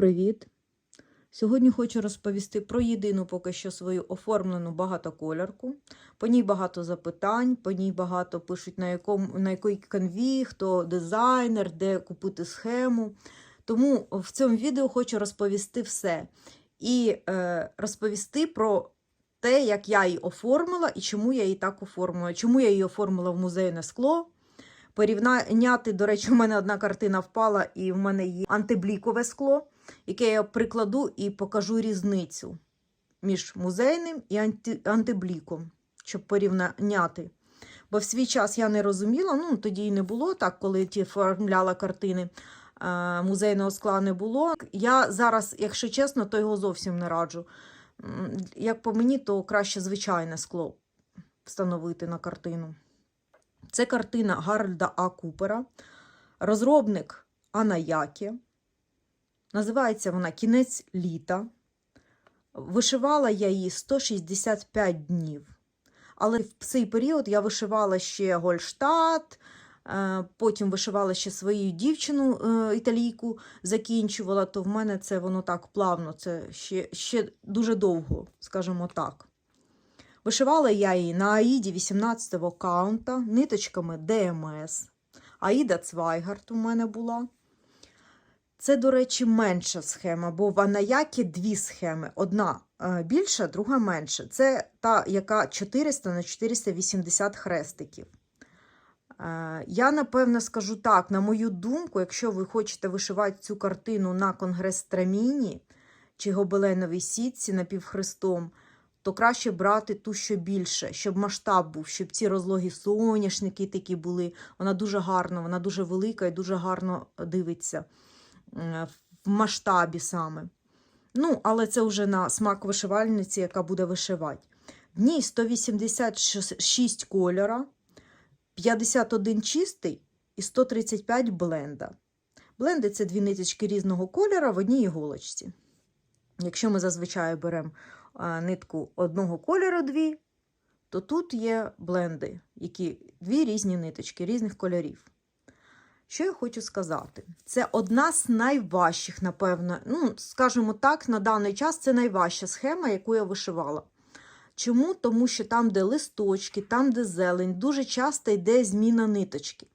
привіт! Сьогодні хочу розповісти про єдину поки що свою оформлену багатоколярку. По ній багато запитань, по ній багато пишуть на, якому, на якій канві, хто дизайнер, де купити схему. Тому в цьому відео хочу розповісти все. І е, розповісти про те, як я її оформила і чому я її так оформила. Чому я її оформила в музейне скло. Порівняти, до речі, у мене одна картина впала, і в мене є антиблікове скло, яке я прикладу і покажу різницю між музейним і анти, антибліком, щоб порівняти. Бо в свій час я не розуміла, ну тоді і не було так, коли ті оформляла картини. Музейного скла не було. Я зараз, якщо чесно, то його зовсім не раджу. Як по мені, то краще звичайне скло встановити на картину. Це картина Гарольда А. Купера, розробник Анаякі. Називається вона Кінець літа. Вишивала я її 165 днів. Але в цей період я вишивала ще Гольштадт, е, потім вишивала ще свою дівчину е, італійку, закінчувала, то в мене це воно так плавно, це ще, ще дуже довго, скажімо так. Вишивала я її на Аїді 18-го каунта ниточками ДМС. Аїда Цвайгард у мене була. Це, до речі, менша схема, бо в Анаякі дві схеми. Одна е, більша, друга менша. Це та, яка 400 на 480 хрестиків. Е, Я, напевно, скажу так, на мою думку, якщо ви хочете вишивати цю картину на конгрес Траміні чи гобеленовій сітці напівхрестом, то краще брати ту, що більше, щоб масштаб був, щоб ці розлогі соняшники такі були. Вона дуже гарна, вона дуже велика і дуже гарно дивиться в масштабі саме. Ну, але це вже на смак вишивальниці, яка буде вишивати. В ній 186 кольора, 51 чистий і 135 бленда. Бленди це дві ниточки різного кольора в одній іголочці. Якщо ми зазвичай беремо нитку одного кольору дві, то тут є бленди, які дві різні ниточки різних кольорів. Що я хочу сказати? Це одна з найважчих, напевно, ну, скажімо так, на даний час це найважча схема, яку я вишивала. Чому? Тому що там, де листочки, там, де зелень, дуже часто йде зміна ниточки.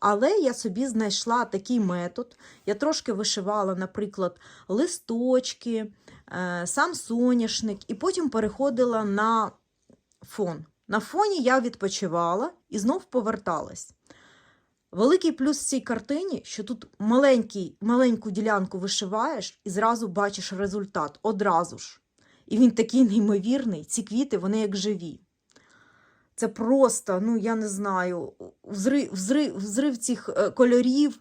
Але я собі знайшла такий метод. Я трошки вишивала, наприклад, листочки, е, сам соняшник, і потім переходила на фон. На фоні я відпочивала і знов поверталась. Великий плюс в цій картині, що тут маленький, маленьку ділянку вишиваєш і зразу бачиш результат одразу ж. І він такий неймовірний, ці квіти, вони як живі. Це просто, ну я не знаю, взрив, взрив, взрив цих е, кольорів.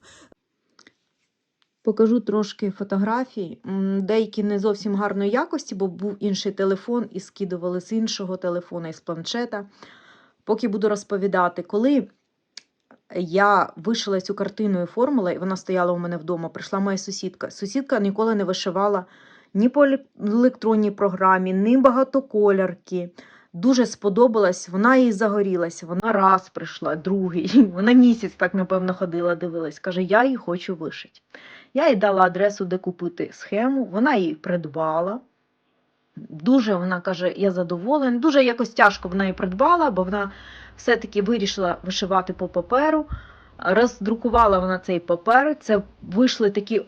Покажу трошки фотографій. Деякі не зовсім гарної якості, бо був інший телефон і скидували з іншого телефона, із планшета. Поки буду розповідати, коли я вишила цю картину і оформила, і вона стояла у мене вдома, прийшла моя сусідка. Сусідка ніколи не вишивала ні по електронній програмі, ні багатоколярки. Дуже сподобалась, вона їй загорілася. Вона раз прийшла, другий. Вона місяць так, напевно, ходила, дивилась. Каже, я її хочу вишити. Я їй дала адресу, де купити схему, вона її придбала. Дуже вона каже, я задоволена. Дуже якось тяжко вона її придбала, бо вона все-таки вирішила вишивати по паперу. Роздрукувала вона цей папер. Це вийшли такі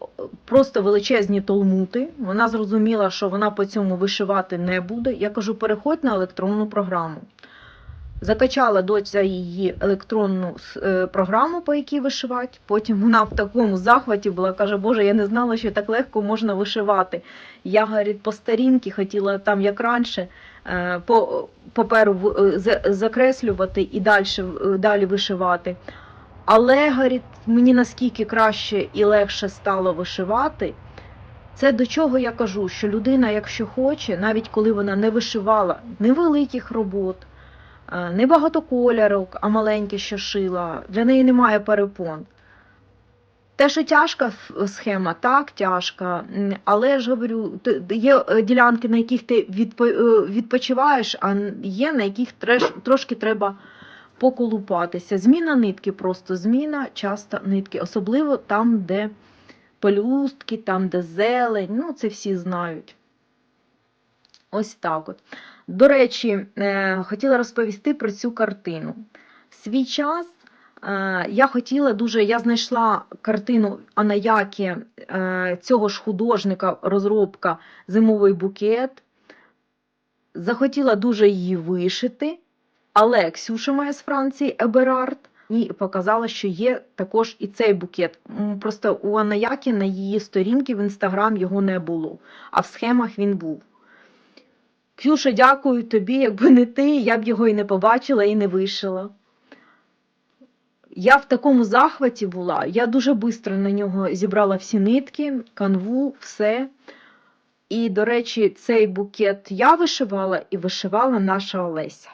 просто величезні толмути. Вона зрозуміла, що вона по цьому вишивати не буде. Я кажу, переходь на електронну програму. Закачала доця її електронну е, програму, по якій вишивати. Потім вона в такому захваті була, каже, Боже, я не знала, що так легко можна вишивати. Я говорить, по старінки хотіла там, як раніше, е, по паперу е, за- закреслювати і далі, далі вишивати. Але, говорить, мені наскільки краще і легше стало вишивати. Це до чого я кажу, що людина, якщо хоче, навіть коли вона не вишивала невеликих робот, е, не багатоколярок, а маленьке, що шила, для неї немає перепон. Те, що тяжка схема, так, тяжка, але ж говорю, є е, ділянки, на яких ти е, відпочиваєш, а є на яких трошки треба поколупатися. Зміна нитки, просто зміна часто нитки, особливо там, де пелюстки, там, де зелень, ну, це всі знають. Ось так от. До речі, е, хотіла розповісти про цю картину. Свій час я хотіла дуже, я знайшла картину Анаякі е, цього ж художника, розробка Зимовий букет. Захотіла дуже її вишити, але Ксюша моя з Франції, Еберард, і показала, що є також і цей букет. Просто у Анаякі на її сторінці в інстаграм його не було, а в схемах він був. Ксюша, дякую тобі, якби не ти, я б його і не побачила, і не вишила. Я в такому захваті була, я дуже швидко на нього зібрала всі нитки, канву, все. І, до речі, цей букет я вишивала і вишивала наша Олеся.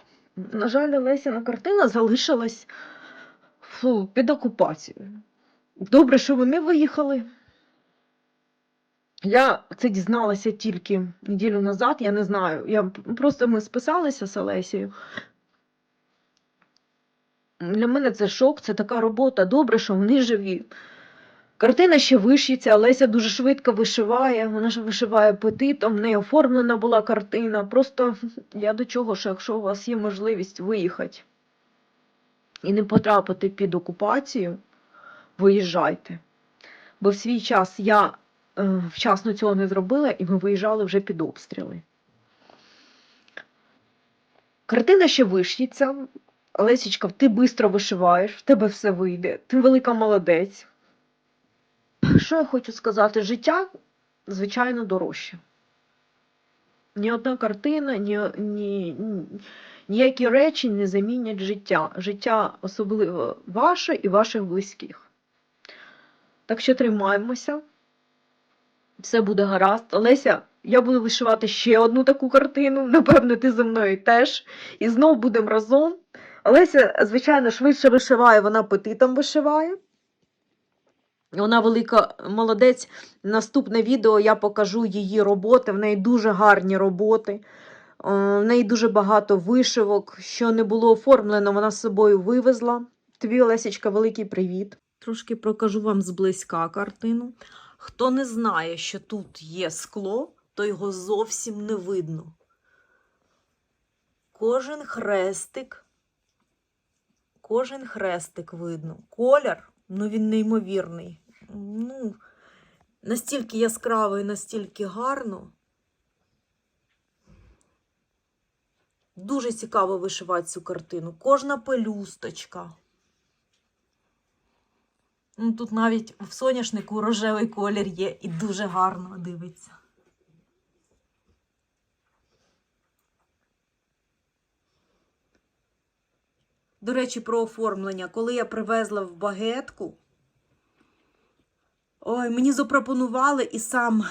На жаль, Олесіна картина залишилась фу, під окупацією. Добре, що вони виїхали. Я це дізналася тільки неділю назад, я не знаю. Я просто ми списалися з Олесією. Для мене це шок, це така робота. Добре, що вони живі. Картина ще вишиться, Олеся дуже швидко вишиває, вона ж вишиває петитом, в неї оформлена була картина. Просто я до чого, що якщо у вас є можливість виїхати і не потрапити під окупацію, виїжджайте. Бо в свій час я е, вчасно цього не зробила, і ми виїжджали вже під обстріли. Картина ще виш'ється. Лесічка, ти швидко вишиваєш, в тебе все вийде, ти велика молодець. Що я хочу сказати? Життя, звичайно, дорожче. Ні одна картина, ні, ні, ні, ніякі речі не замінять життя. Життя особливо ваше і ваших близьких. Так що тримаємося. Все буде гаразд. Олеся, я буду вишивати ще одну таку картину. Напевно, ти зі мною теж. І знов будемо разом. Олеся, звичайно, швидше вишиває, вона петитом вишиває. Вона велика молодець. Наступне відео я покажу її роботи. В неї дуже гарні роботи. Е, В неї дуже багато вишивок. Що не було оформлено, вона з собою вивезла. Тобі, Олесічка, великий привіт. Трошки покажу вам зблизька картину. Хто не знає, що тут є скло, то його зовсім не видно. Кожен хрестик, кожен хрестик видно. Колір, ну він неймовірний. Ну, настільки яскравий, настільки гарно. Дуже цікаво вишивати цю картину. Кожна пелюсточка. Ну, тут навіть в соняшнику рожевий колір є і дуже гарно дивиться. До речі, про оформлення. Коли я привезла в багетку, ой, мені запропонували і сам,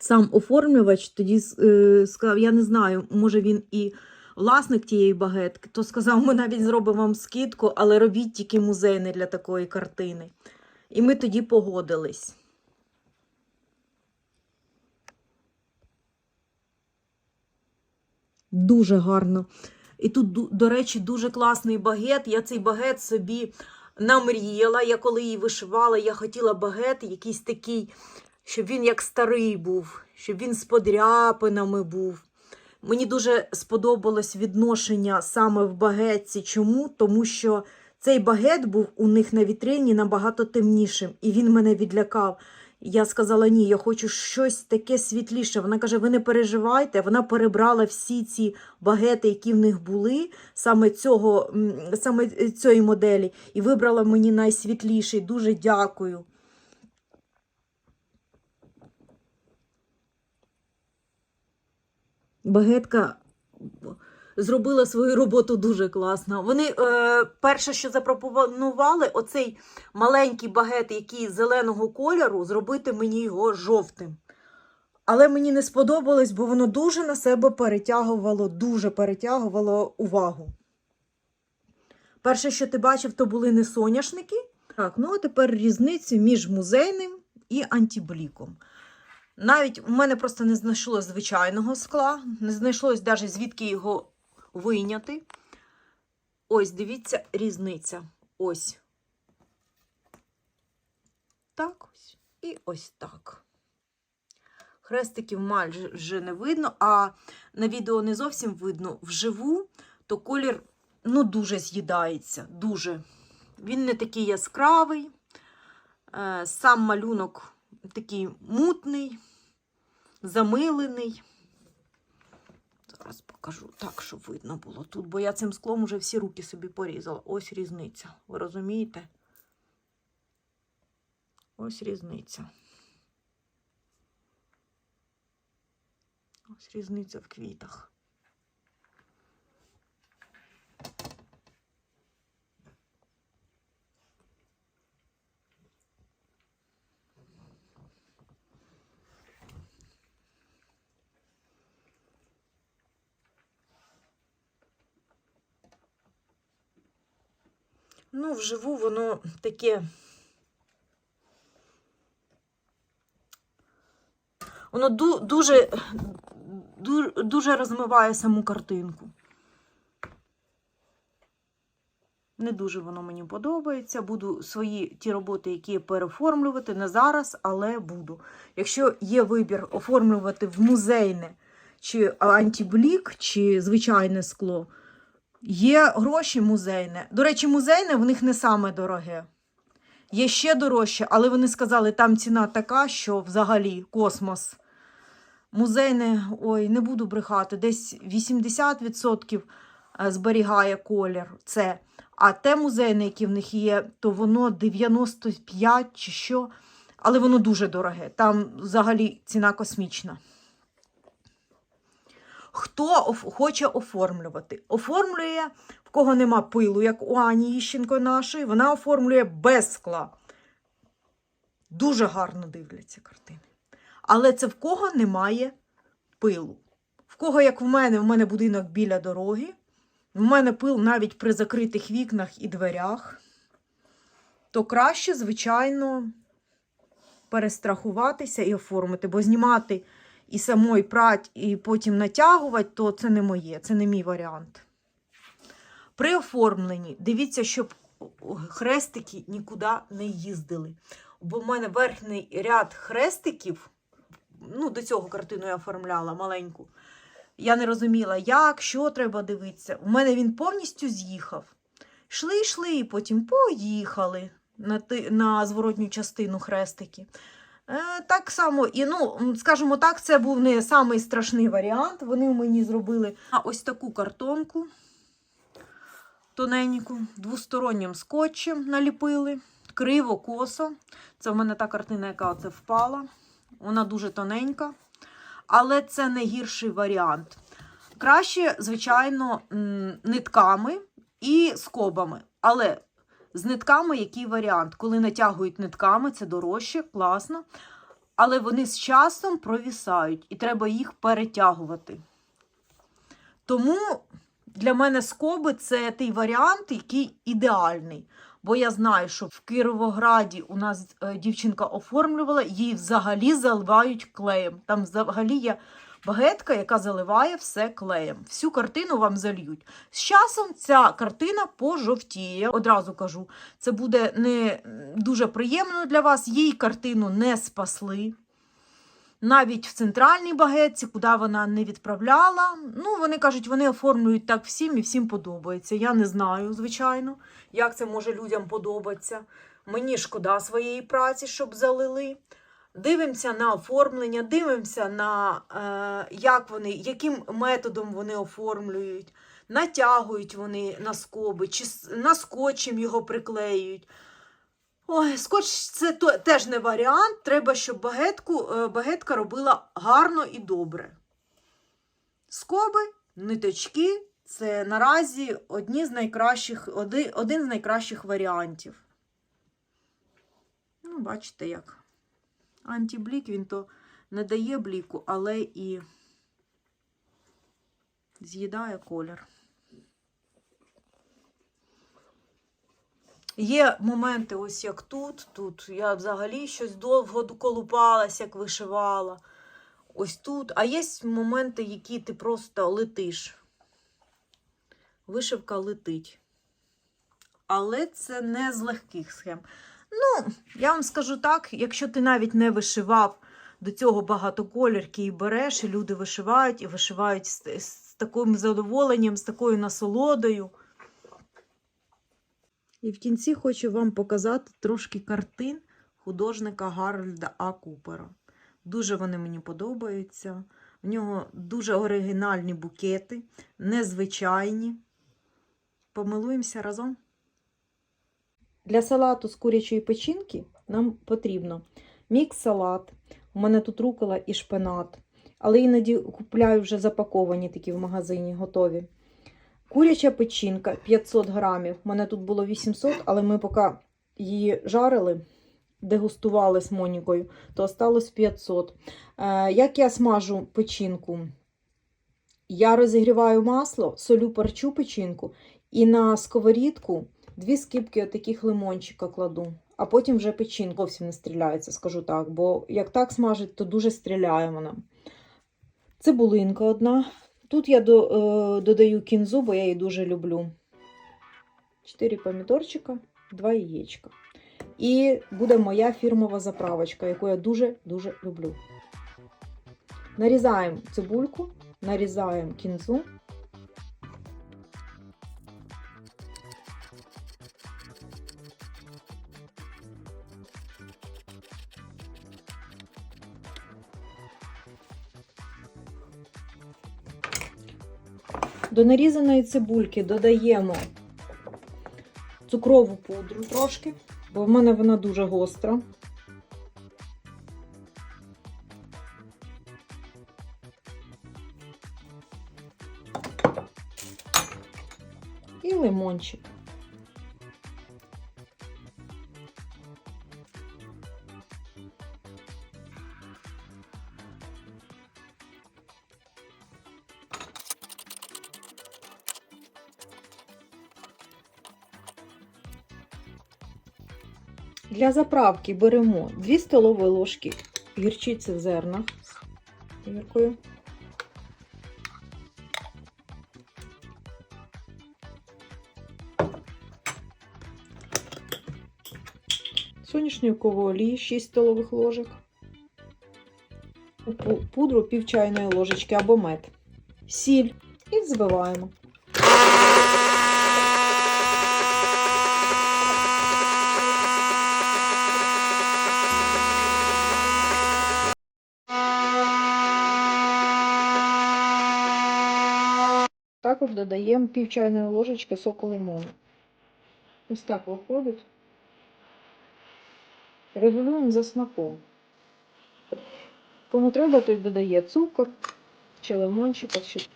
сам оформлювач тоді е, сказав, я не знаю, може він і власник тієї багетки, то сказав, ми навіть зробимо вам скидку, але робіть тільки музейний для такої картини. І ми тоді погодились. Дуже гарно. І тут, до речі, дуже класний багет. Я цей багет собі намріяла. Я коли її вишивала, я хотіла багет якийсь такий, щоб він як старий був, щоб він з подряпинами був. Мені дуже сподобалось відношення саме в багетці. Чому? Тому що цей багет був у них на вітрині набагато темнішим, і він мене відлякав. Я сказала, ні, я хочу щось таке світліше. Вона каже: ви не переживайте. Вона перебрала всі ці багети, які в них були, саме цього, саме цієї моделі, і вибрала мені найсвітліший. Дуже дякую. Багетка зробила свою роботу дуже класно. Вони е, перше, що запропонували, оцей маленький багет, який зеленого кольору, зробити мені його жовтим. Але мені не сподобалось, бо воно дуже на себе перетягувало, дуже перетягувало увагу. Перше, що ти бачив, то були не соняшники. Так, ну а тепер різницю між музейним і антибліком. Навіть у мене просто не знайшлося звичайного скла, не знайшлось навіть звідки його вийняти. Ось, дивіться, різниця. Ось. так ось і ось так. Хрестиків майже не видно, а на відео не зовсім видно. Вживу, то колір ну, дуже з'їдається. Дуже. Він не такий яскравий. Е, Сам малюнок такий мутний, замилений. Зараз покажу так, щоб видно було тут, бо я цим склом вже всі руки собі порізала. Ось різниця. Ви розумієте? Ось різниця. Ось різниця в квітах. Ну, вживу воно таке. Воно дуже, дуже розмиває саму картинку. Не дуже воно мені подобається. Буду свої ті роботи, які переоформлювати, не зараз, але буду. Якщо є вибір оформлювати в музейне чи антиблік, чи звичайне скло, є гроші музейне. До речі, музейне в них не саме дороге. Є ще дорожче, але вони сказали, там ціна така, що взагалі космос. Музейне, ой, не буду брехати, десь 80% зберігає колір. Це. А те музейне, яке в них є, то воно 95 чи що. Але воно дуже дороге. Там взагалі ціна космічна. Хто хоче оформлювати? Оформлює, в кого нема пилу, як у Ані Іщенко нашої, вона оформлює без скла. Дуже гарно дивляться картини. Але це в кого немає пилу. В кого, як в мене, в мене будинок біля дороги, в мене пил навіть при закритих вікнах і дверях, то краще, звичайно, перестрахуватися і оформити, бо знімати і самой прать, і потім натягувати, то це не моє, це не мій варіант. При оформленні дивіться, щоб хрестики нікуди не їздили. Бо в мене верхній ряд хрестиків, ну, до цього картину я оформляла маленьку. Я не розуміла, як, що треба дивитися. У мене він повністю з'їхав. Йшли, йшли, і потім поїхали на, на зворотню частину хрестики. Е, так само, і, ну, скажімо так, це був не самий страшний варіант. Вони мені зробили ось таку картонку тоненьку, двостороннім скотчем наліпили, криво, косо. Це в мене та картина, яка оце впала. Вона дуже тоненька, але це не гірший варіант. Краще, звичайно, нитками і скобами. Але з нитками який варіант? Коли натягують нитками, це дорожче, класно. Але вони з часом провісають, і треба їх перетягувати. Тому для мене скоби це той варіант, який ідеальний. Бо я знаю, що в Кіровограді у нас е, дівчинка оформлювала, її взагалі заливають клеєм. Там взагалі є багетка, яка заливає все клеєм. Всю картину вам зальють. З часом ця картина пожовтіє. Одразу кажу, це буде не дуже приємно для вас. Їй картину не спасли. Навіть в центральній багетці, куди вона не відправляла. Ну, вони кажуть, вони оформлюють так всім і всім подобається. Я не знаю, звичайно, як це може людям подобатися. Мені шкода своєї праці, щоб залили. Дивимося на оформлення, дивимося на е, як вони, яким методом вони оформлюють, натягують вони на скоби, чи на скотчем його приклеюють. Ой, скотч це теж не варіант. Треба, щоб багетку, е, багетка робила гарно і добре. Скоби, ниточки це наразі одні з найкращих, один з найкращих варіантів. Ну, бачите як. Антиблік він то не дає бліку, але і з'їдає колір. Є моменти, ось як тут. Тут я взагалі щось довго колупалась, як вишивала. Ось тут. А є моменти, які ти просто летиш. Вишивка летить. Але це не з легких схем. Ну, я вам скажу так, якщо ти навіть не вишивав до цього багатоколірки і береш, і люди вишивають, і вишивають з, з таким задоволенням, з такою насолодою. І в кінці хочу вам показати трошки картин художника Гарольда А. Купера. Дуже вони мені подобаються. В нього дуже оригінальні букети, незвичайні. Помилуємося разом. Для салату з курячої печінки нам потрібно мікс-салат. У мене тут рукола і шпинат. Але іноді купляю вже запаковані такі в магазині, готові. Куряча печінка 500 грамів. У мене тут було 800, але ми поки її жарили, дегустували з Монікою, то осталось 500. Е, як я смажу печінку? Я розігріваю масло, солю перчу печінку і на сковорідку дві скибки таких лимончика кладу, а потім вже печінка зовсім не стріляється, скажу так. Бо як так смажить, то дуже стріляє вона. Цибулинка одна. Тут я до, е, додаю кінзу, бо я її дуже люблю. 4 помідорчика, 2 яєчка. І буде моя фірмова заправочка, яку я дуже-дуже люблю. Нарізаємо цибульку, нарізаємо кінзу. До нарізаної цибульки додаємо цукрову пудру трошки, бо в мене вона дуже гостра. І лимончик. Для заправки беремо 2 столові ложки гірчиці в зернах з гіркою. Соняшникової олії 6 столових ложок. Пудру пів чайної ложечки або мед. Сіль і взбиваємо. Також додаємо пів чайної ложечки соку лимону. Ось так виходить. Регулюємо за смаком. Кому треба, той додає цукор, чи лимончик, чи